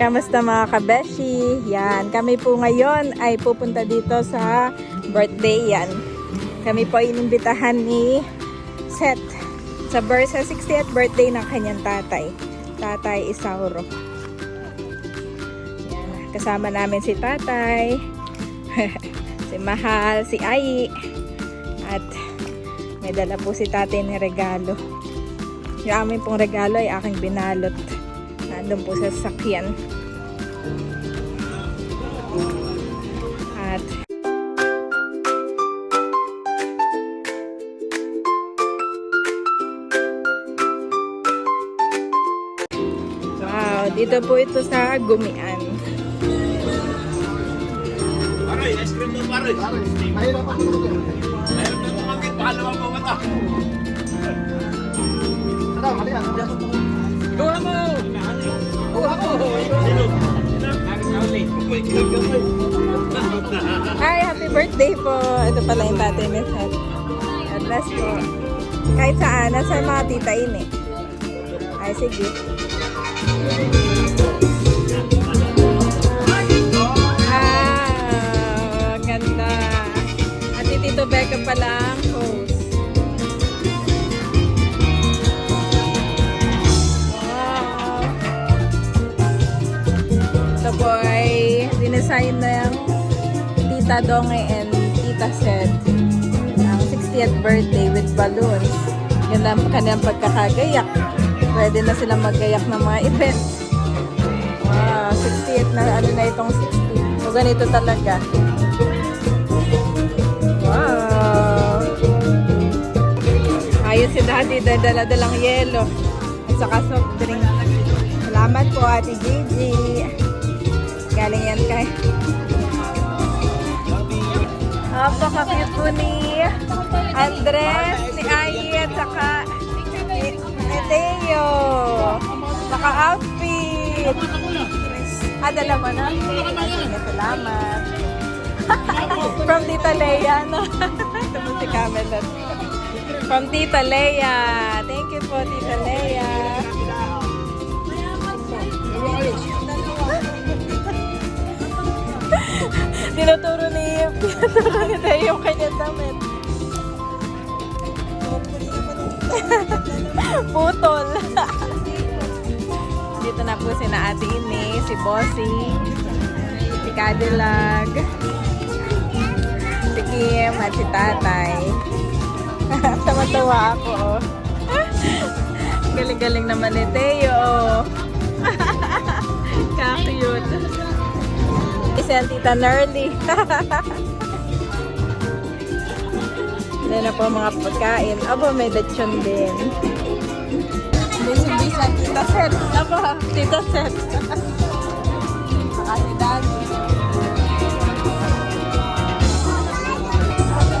Kamusta mga kabeshi? Yan, kami po ngayon ay pupunta dito sa birthday yan. Kami po inimbitahan ni Seth sa, sa 60th birthday ng kanyang tatay. Tatay Isauro. Yan, kasama namin si tatay, si Mahal, si Ai, at may dala po si tatay ni regalo. Yung amin pong regalo ay aking binalot. Nandun po sa sakyan. At Wow, dito po ito sa Gumian. Pare, ice cream mo pare. Mahirap ako na. Tara, mali! Hi, happy birthday po! Ito pala yung tatay ni Seth. God bless po. Kahit saan, nasa mga tita ini. Ay, sige. Ah, ganda. At si Tito Becca pala ang dinesign na yung Tita Donge and Tita Sed ang 60th birthday with balloons. Yan lang kanilang pagkakagayak. Pwede na silang maggayak ng mga event. Wow, 60th na ano na itong 60. So ganito talaga. Wow. Ayos si Daddy, dala-dalang yelo. At saka soft drink. Salamat po, Ate Gigi. Galing yan kay... Napaka-cute po ni Andres, ni Ai, at saka ni, Teo. Naka-outfit. Ah, dala mo na? Salamat. From Tita Leia, no? Po si Camelot. From Tita Leia. Thank you po, Tita Leia. Tinuturo ni tinuturo ni Teo yung kanyang damit. Putol. Dito na po si na Ate Ine, si Bossy, si Cadillac, si Kim, at si Tatay. Tama-tawa ako. oh. Galing-galing naman ni Teo. Ka-cute. Isa ang tita Nerly. Yan na po mga pagkain. Aba, may lechon din. Bisan-bisan, tita Seth. Aba, tita Seth. Si Daddy.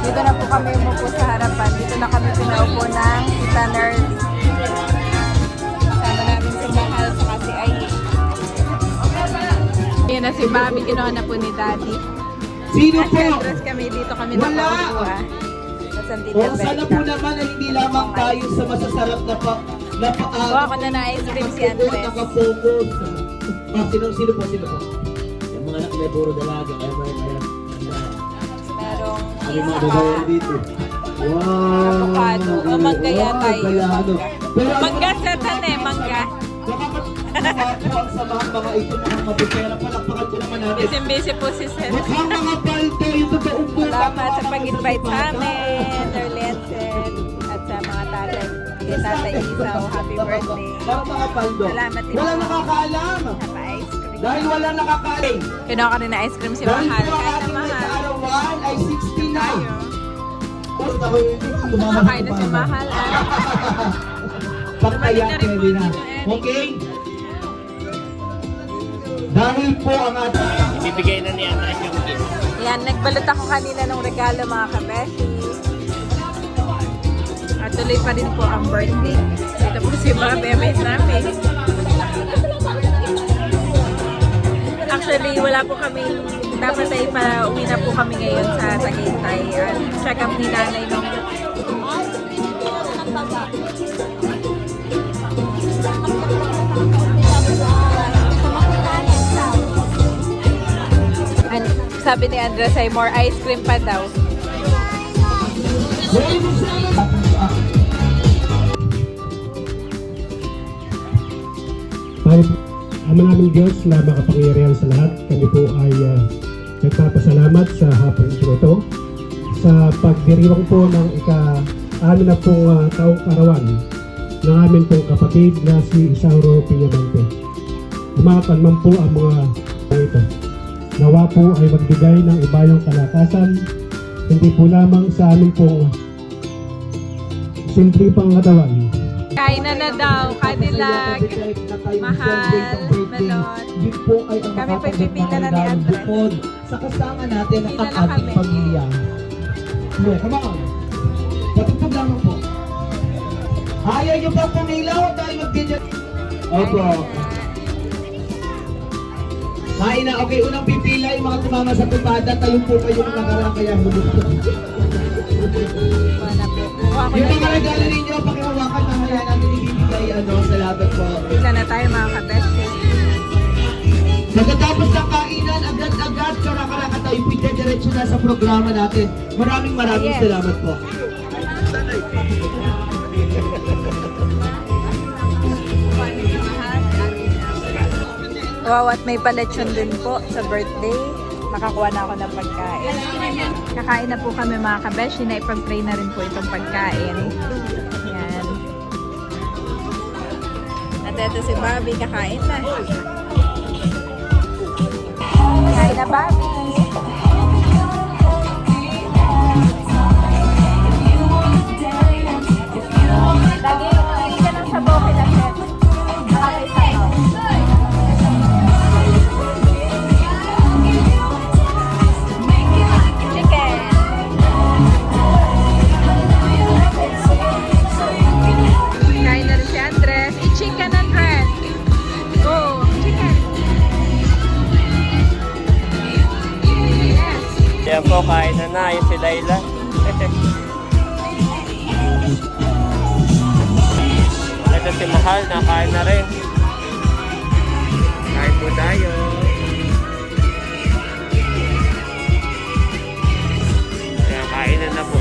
Dito na po kami umupo sa harapan. Dito na kami pinaupo ng Yan na si Bobby, kinuha na po ni Daddy. Sino po? address kami dito kami Wala. Tita O sana po naman ay hindi lamang tayo sa masasarap na pa na Kuha paano ko na na ice cream si Andres. nakapokus. Ah, sino, sino po, sino po? Yung mga anak may puro dalaga, kaya may kaya. Merong Ano yung mga babae dito? Wow! Avocado. O mangga yata yun. ano Mangga sa tan eh, mangga. Baka po ang samahan mga ito mga mabutera. Palakpakan ko naman natin. Busy-busy po si Seth. Mukhang mga paldo yung totoong buka. Salamat sa pag-invite sa amin, Erlensen, at sa mga tatay. Kay Tatay Isaw, happy birthday. Parang mga paldo. Salamat din po. nakakaalam. Have ice cream. Dahil walang nakakaalam. Kinuha ka rin na ice cream si Dahil Mahal. po ang ating Mahal. nag-aarawan ay 60 na. Tayo. Puta ko yun. Kumakain na si Mahal. ah. Pagkaya po pwede na. Okay? Dahil po ang ating Ibibigay na ni Andres yung gift. Yan, nagbalot ako kanina ng regalo mga kabeshi. At tuloy pa rin po ang birthday. Ito po si mga bemes namin. Actually, wala po kami, dapat ay pa uwi na po kami ngayon sa Tagaytay. At check up ni nanay nung Sabi ni Andres ay more ice cream pa daw. Tayo, Ama namin Diyos na makapangyarihan sa lahat, kami po ay uh, nagpapasalamat sa hapon po ito sa pagdiriwang po ng ika-ano na pong uh, taong karawan ng amin pong kapatid na si Isauro Piñamante. Umakan man po ang mga. Nawa po ay magbigay ng ibayong kalakasan, hindi po lamang sa amin pong simple pang katawan, Kain na na daw, Cadillac. Mahal, melon. Yun po ay ang Kami makatanggap pagpipila na ni Andres. bukod sa kasama natin ang ating pamilya. Yeah, come on. Patugtog lamang po. Ayaw niyo pa pumilaw dahil mag-dinner. Opo. Kain na. Okay, unang pipila yung mga tumama sa pipada. Tayo po kayo ng nakarang kaya hulog. Yung mga regalo ninyo, pakihawakan mamaya natin ibibigay ano, sa laban po. Pila na tayo mga kabesti. Pagkatapos ng kainan, agad-agad, karakaraka tayo po diretso na sa programa natin. Maraming maraming Yes. salamat po. Wow, at may paletsyon din po sa birthday. Nakakuha na ako ng pagkain. Kakain na po kami mga kabeshi na ipag-pray na rin po itong pagkain. Yan. At ito si Bobby, kakain na. Kain na, Bobby! Kain na na. Yung si Laila. Ito si Mahal, nakain na rin. Kain po tayo. Kaya kain na na po.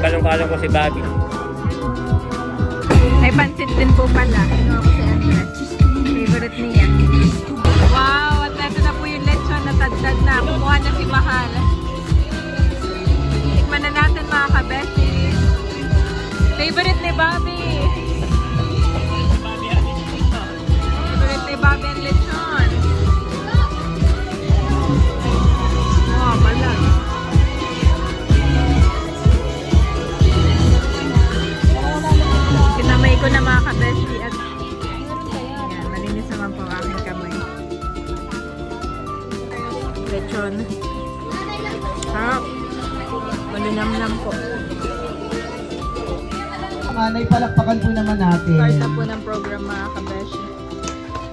Kalong-kalong ko si Bobby. May pansit din po pala. Ano ako si Andres. Kumuha na si Mahal. Lechon. Sarap. Malinamnam po. Manay, palakpakan po naman natin. Start na po ng program mga kabeshi.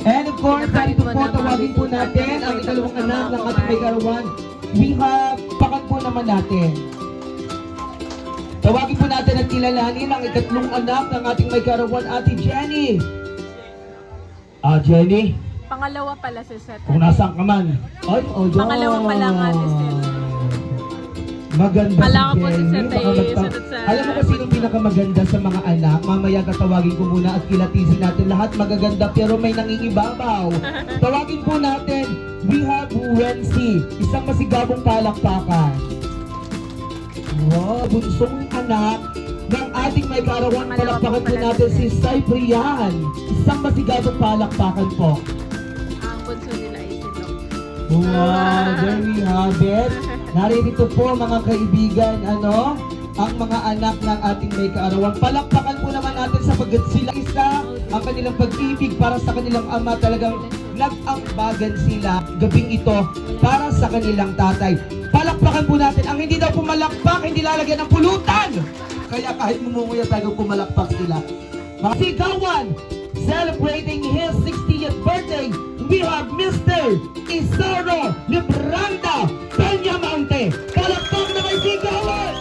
And of course, mo po, mga tawagin po natin ang ikalawang anak ng ating may karawan. We have, pakan po naman natin. Tawagin po natin at kilalanin ang ikatlong anak ng ating may karawan, Ate Jenny. Ah, Jenny, Pangalawa pala si Seth. kung nasaan ka man. Ay, oh, Diyos. Pangalawa pa lang, Ate Seth. Maganda Kala ko si po si Jenny. Seth ay Baka magta- sunod sa- Alam mo ba sino pinakamaganda sa mga anak? Mamaya tatawagin ko muna at kilatisin natin lahat magaganda pero may nangingibabaw. Tawagin po natin, we have Wensi, isang masigabong palakpakan. Wow, bunsong anak ng ating may kaarawan palakpakan po pala natin si Cyprian. Isang masigabong palakpakan po. Wow, there we have it. Narito po mga kaibigan, ano, ang mga anak ng ating may kaarawan. Palakpakan po naman natin sapagkat sila isa ang kanilang pag-ibig para sa kanilang ama talagang nag-ambagan sila gabing ito para sa kanilang tatay. Palakpakan po natin. Ang hindi daw pumalakpak, hindi lalagyan ng pulutan. Kaya kahit mumunguya tayo pumalakpak sila. Mga sigawan, celebrating his 60th birthday, we have Mr. Isaro Libranda Peñamante. Palakpak na may sigawan!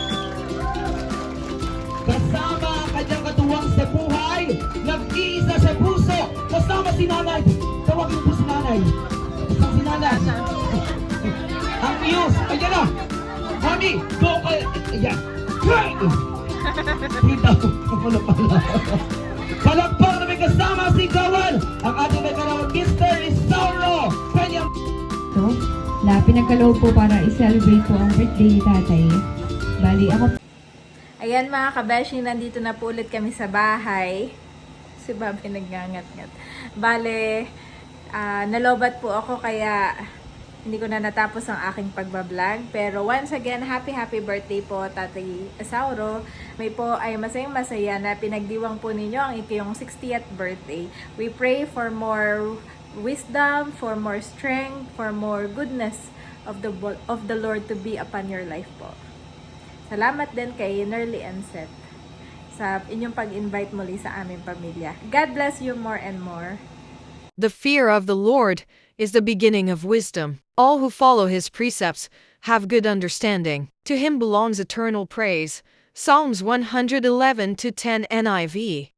Kasama ang kanyang katuwang sa buhay, nag-iisa sa puso, nanay? Asan si nanay? Ang iyos! Ayan na! Mami! Doon ka! Ayan! Kita ko pala pala. Palakpak na may kasama si Gawan! Ang ating na pinagkaloob po para i-celebrate po ang birthday ni tatay. Bali, ako Ayan mga kabeshi, nandito na po ulit kami sa bahay. Si Bobby nagngangat-ngat. Bale, ah, nalobat po ako kaya hindi ko na natapos ang aking pagbablog. Pero once again, happy happy birthday po Tatay Asauro. May po ay masayang masaya na pinagdiwang po ninyo ang ikayong 60th birthday. We pray for more wisdom, for more strength, for more goodness of the of the Lord to be upon your life po. Salamat din kay Nerly and Seth sa inyong pag-invite muli sa aming pamilya. God bless you more and more. The fear of the Lord is the beginning of wisdom. All who follow his precepts have good understanding. To him belongs eternal praise. Psalms 111 to 10 NIV.